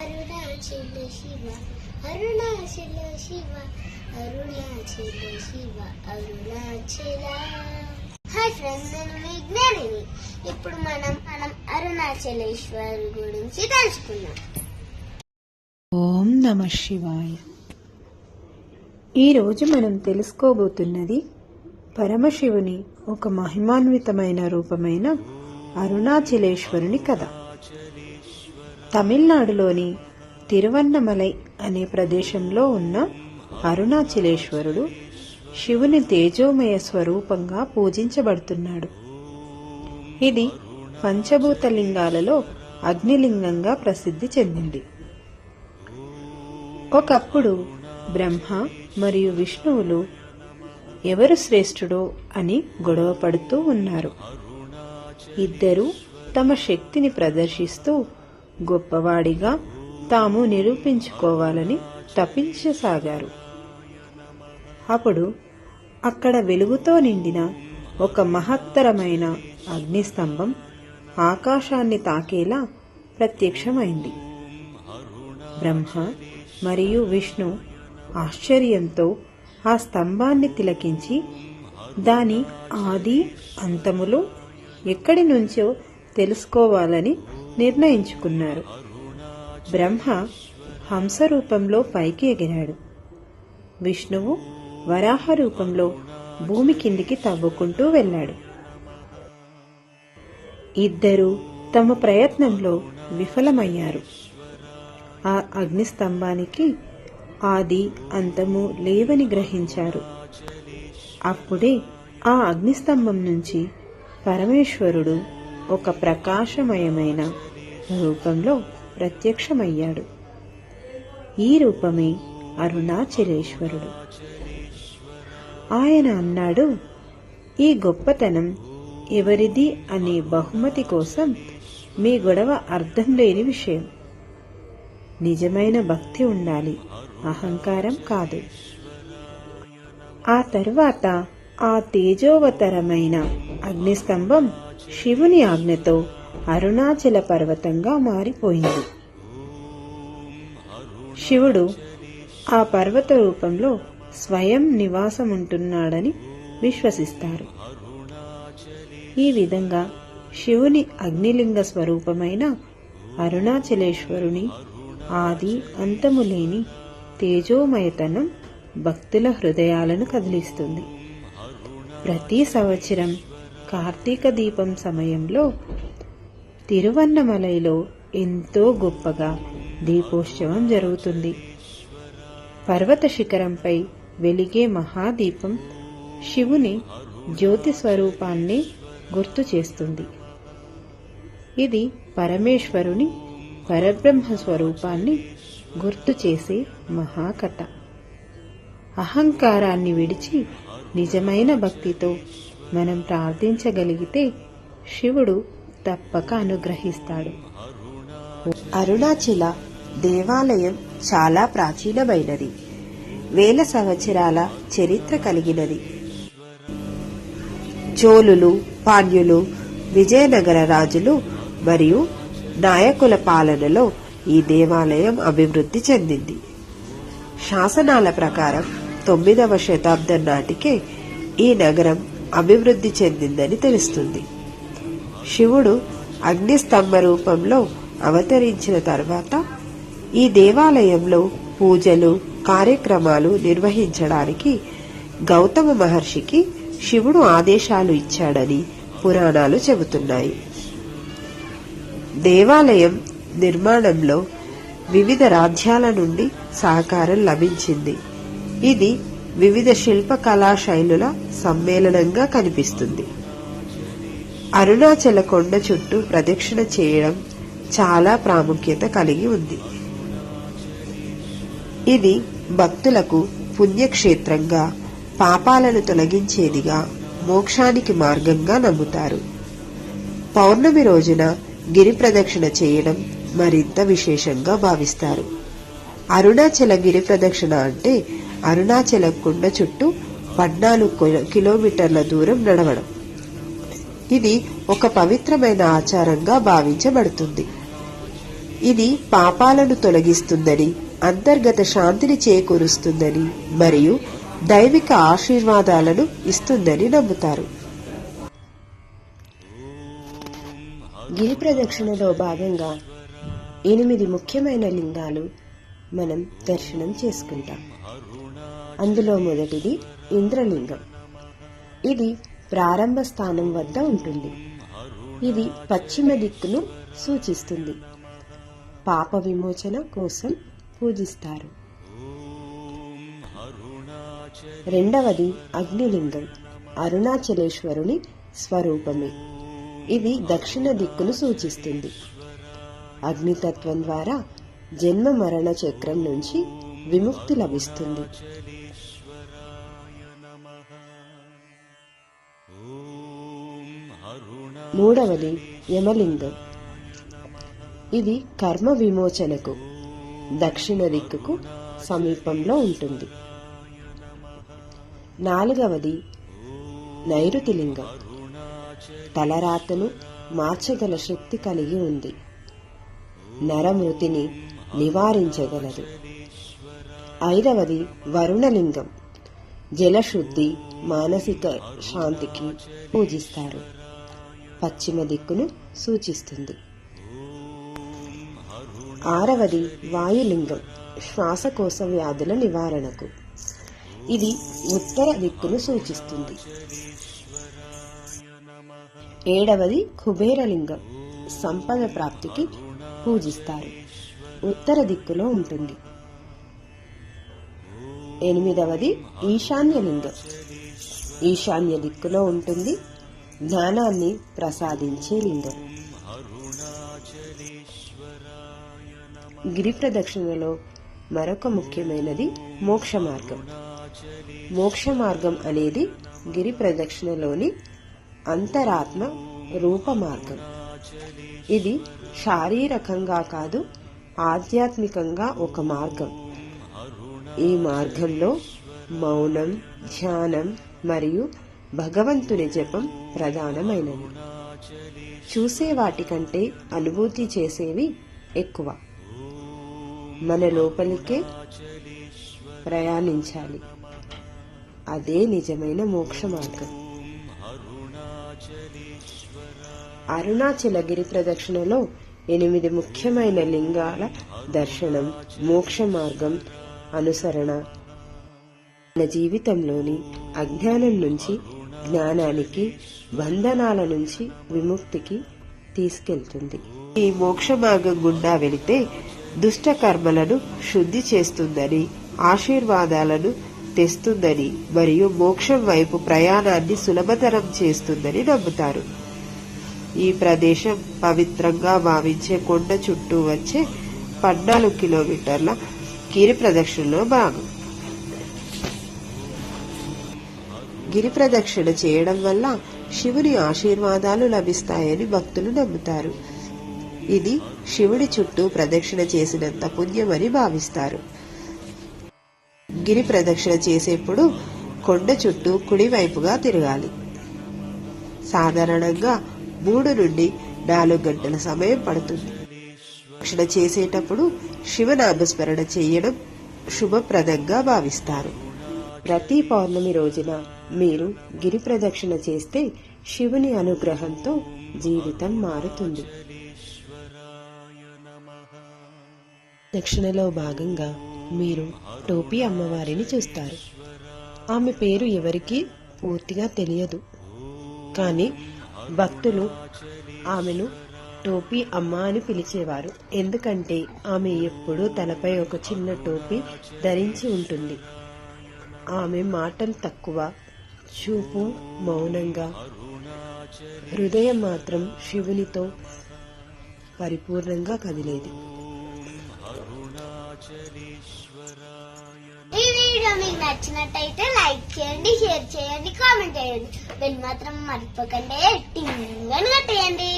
Arunachal Shiva Arunachala Shiva Arunachala Shiva Arunachala hi friends నేను విజ్ఞానిని ఇప్పుడు మనం మనం అరుణాచలేశ్వర్ గురించి తెలుసుకుందాం. నమ శివాయ. ఈరోజు మనం తెలుసుకోబోతున్నది పరమశివుని ఒక మహిమాన్వితమైన రూపమైన అరుణాచలేశ్వరుని కథ. తమిళనాడులోని తిరువన్నమలై అనే ప్రదేశంలో ఉన్న అరుణాచలేశ్వరుడు శివుని తేజోమయ స్వరూపంగా పూజించబడుతున్నాడు. ఇది పంచభూతలింగాలలో అగ్నిలింగంగా ప్రసిద్ధి చెందింది. ఒకప్పుడు బ్రహ్మ మరియు విష్ణువులు ఎవరు శ్రేష్ఠుడో అని గొడవ పడుతూ ఉన్నారు. ఇద్దరూ తమ శక్తిని ప్రదర్శిస్తూ గొప్పవాడిగా తాము నిరూపించుకోవాలని తపించసాగారు. అప్పుడు అక్కడ వెలుగుతో నిండిన ఒక మహత్తరమైన అగ్నిస్తంభం ఆకాశాన్ని తాకేలా ప్రత్యక్షమైంది. బ్రహ్మ మరియు విష్ణు ఆశ్చర్యంతో ఆ స్తంభాన్ని తిలకించి దాని ఆది అంతములు ఎక్కడి నుంచో తెలుసుకోవాలని నిర్ణయించుకున్నారు. బ్రహ్మ హంస రూపంలో పైకి ఎగిరాడు. విష్ణువు వరాహ రూపంలో భూమి కిందికి తవ్వుకుంటూ వెళ్ళాడు. ఇద్దరూ తమ ప్రయత్నంలో విఫలమయ్యారు. ఆ అగ్నిస్తంభానికి ఆది అంతము లేవని గ్రహించారు. అప్పుడే ఆ అగ్నిస్తంభం నుంచి పరమేశ్వరుడు ఒక ప్రకాశమయమైన రూపంలో ప్రత్యక్షమయ్యాడు. ఈ రూపమే అరుణాచలేశ్వరుడు. ఆయన అన్నాడు ఈ గొప్పతనం ఎవరిది అనే బహుమతి కోసం మీ గొడవ అర్థం లేని విషయం. నిజమైన భక్తి ఉండాలి. అహంకారం కాదు. ఆ తర్వాత ఆ తేజోవతరమైన అగ్నిస్తంభం శివుని ఆజ్ఞతో అరుణాచల పర్వతంగా మారిపోయింది. శివుడు ఆ పర్వత రూపంలో స్వయం నివాసముంటున్నాడని విశ్వసిస్తారు. ఈ విధంగా శివుని అగ్నిలింగ స్వరూపమైన అరుణాచలేశ్వరుని ఆది అంతము లేని తేజోమయతనం భక్తుల హృదయాలను కదిలిస్తుంది. ప్రతి సంవత్సరం కార్తీక దీపం సమయంలో తిరువన్నమలైలో ఎంతో గొప్పగా దీపోత్సవం జరుగుతుంది. పర్వత శిఖరంపై వెలిగే మహాదీపం శివుని జ్యోతి స్వరూపాన్ని గుర్తు చేస్తుంది. ఇది పరమేశ్వరుని పరబ్రహ్మ స్వరూపాన్ని గుర్తు చేసే మహాకథ. అహంకారాన్ని విడిచి నిజమైన భక్తితో మనం ప్రార్థించగలిగితే శివుడు తప్పక అనుగ్రహిస్తాడు. అరుణాచల దేవాలయం చాలా ప్రాచీనమైనది. వేల సంవత్సరాల చరిత్ర కలిగినది. చోళులు పాండ్యులు విజయనగర రాజులు మరియు నాయకుల పాలనలో ఈ దేవాలయం అభివృద్ధి చెందింది. శాసనాల ప్రకారం తొమ్మిదవ శతాబ్దం నాటికే ఈ నగరం అభివృద్ధి చెందిందని తెలుస్తుంది. శివుడు అగ్నిస్తంభ రూపంలో అవతరించిన తర్వాత ఈ దేవాలయంలో పూజలు కార్యక్రమాలు నిర్వహించడానికి గౌతమ మహర్షికి శివుడు ఆదేశాలు ఇచ్చాడని పురాణాలు చెబుతున్నాయి. దేవాలయం నిర్మాణంలో వివిధ రాజ్యాల నుండి సహకారం లభించింది. ఇది వివిధ శిల్పకళా శైలుల సమ్మేళనంగా కనిపిస్తుంది. అరుణాచల కొండ చుట్టూ ప్రదక్షిణ చేయడం చాలా ప్రాముఖ్యత కలిగి ఉంది. ఇది భక్తులకు పుణ్యక్షేత్రంగా పాపాలను తొలగించేదిగా మోక్షానికి మార్గంగా నమ్ముతారు. పౌర్ణమి రోజున గిరి ప్రదక్షిణ చేయడం మరింత విశేషంగా భావిస్తారు. అరుణాచల గిరి ప్రదక్షిణ అంటే అరుణాచల కొండ చుట్టూ పద్నాలుగు కిలోమీటర్ల దూరం నడవడం. ఇది ఒక పవిత్రమైన ఆచారంగా భావించబడుతుంది. ఇది పాపాలను తొలగిస్తుందని అంతర్గత శాంతిని చేకూరుస్తుందని మరియు దైవిక ఆశీర్వాదాలను ఇస్తుందని నమ్ముతారు. గిరి ప్రదక్షిణలో భాగంగా ఎనిమిది ముఖ్యమైన లింగాలు మనం దర్శనం చేసుకుంటాం. అందులో మొదటిది ఇంద్రలింగం. ఇది ప్రారంభ స్థానం వద్ద ఉంటుంది. ఇది పశ్చిమ దిక్కును సూచిస్తుంది. పాప విమోచన కోసం పూజిస్తారు. రెండవది అగ్నిలింగం. అరుణాచలేశ్వరుని స్వరూపమే. ఇది దక్షిణ దిక్కును సూచిస్తుంది. అగ్నితత్వం ద్వారా జన్మ మరణ చక్రం నుంచి విముక్తి లభిస్తుంది. మూడవది యమలింగం. ఇది కర్మ విమోచనకు దక్షిణ దిక్కుకు సమీపంలో ఉంటుంది. నాలుగవది నైరుతి లింగం తలరాతను మార్చగల శక్తి కలిగి ఉంది. నరమృతిని నివారించగలదు. ఐదవది వరుణలింగం. జలశుద్ధి మానసిక శాంతికి పూజిస్తారు. పశ్చిమ దిక్కును సూచిస్తుంది. ఆరవది వాయులింగం. శ్వాసకోశ వ్యాధుల నివారణకు. ఇది ఉత్తర దిక్కును సూచిస్తుంది. ఏడవది కుబేరలింగం. సంపద ప్రాప్తికి పూజిస్తారు. ఉత్తర దిక్కులో ఉంటుంది. ఎనిమిదవది ఈశాన్యలింగం. ఈశాన్య దిక్కులో ఉంటుంది జ్ఞానాన్ని ప్రసాదించే లింగం. గిరి ప్రదక్షిణలో మరొక ముఖ్యమైనది మోక్ష మార్గం. మోక్ష మార్గం అనేది గిరి ప్రదక్షిణలోని అంతరాత్మ రూపమార్గం. ఇది శారీరకంగా కాదు ఆధ్యాత్మికంగా ఒక మార్గం. ఈ మార్గంలో మౌనం ధ్యానం మరియు భగవంతుని జపం ప్రధానమైనవి. చూసే వాటికంటే అనుభూతి చేసేవి ఎక్కువ. మన లోపలికే ప్రయాణించాలి. అదే నిజమైన మోక్ష మార్గం అరుణాచలగిరి ప్రదక్షిణలో ఎనిమిది ముఖ్యమైన లింగాల దర్శనం మోక్ష మార్గం అనుసరణ. మన జీవితంలోని అజ్ఞానం నుంచి జ్ఞానానికి బంధనాల నుంచి విముక్తికి తీసుకెళ్తుంది. ఈ మోక్ష మార్గం గుండా వెళితే దుష్ట కర్మలను శుద్ధి చేస్తుందని ఆశీర్వాదాలను తెస్తుందని మరియు మోక్షం వైపు ప్రయాణాన్ని సులభతరం చేస్తుందని నమ్ముతారు. ఈ ప్రదేశం పవిత్రంగా భావించే కొండ చుట్టూ వచ్చే పద్నాలుగు కిలోమీటర్ల గిరి ప్రదక్షిణలో భాగం. గిరి ప్రదక్షిణ చేయడం వల్ల శివుని ఆశీర్వాదాలు లభిస్తాయని భక్తులు నమ్ముతారు. ఇది శివుడి చుట్టూ ప్రదక్షిణ చేసినంత పుణ్యమని భావిస్తారు. గిరి ప్రదక్షిణ చేసేప్పుడు కొండ చుట్టూ కుడివైపుగా తిరగాలి. సాధారణంగా మూడు నుండి నాలుగు గంటల సమయం పడుతుంది. రక్షణ చేసేటప్పుడు శివనామస్మరణ చేయడం శుభప్రదంగా భావిస్తారు. ప్రతి పౌర్ణమి రోజున మీరు గిరి ప్రదక్షిణ చేస్తే శివుని అనుగ్రహంతో జీవితం మారుతుంది. దక్షిణలో భాగంగా మీరు టోపీ అమ్మవారిని చూస్తారు. ఆమె పేరు ఎవరికీ పూర్తిగా తెలియదు. కానీ భక్తులు ఆమెను టోపీ అమ్మ అని పిలిచేవారు. ఎందుకంటే ఆమె ఎప్పుడూ తలపై ఒక చిన్న టోపీ ధరించి ఉంటుంది. ఆమె మాటలు తక్కువ చూపు మౌనంగా హృదయం మాత్రం శివునితో పరిపూర్ణంగా కదిలేది. వీడియో మీకు నచ్చినట్టయితే లైక్ చేయండి షేర్ చేయండి కామెంట్ చేయండి. వెళ్ళి మాత్రం మర్చిపోకండి. టింగ్ అని కట్టేయండి.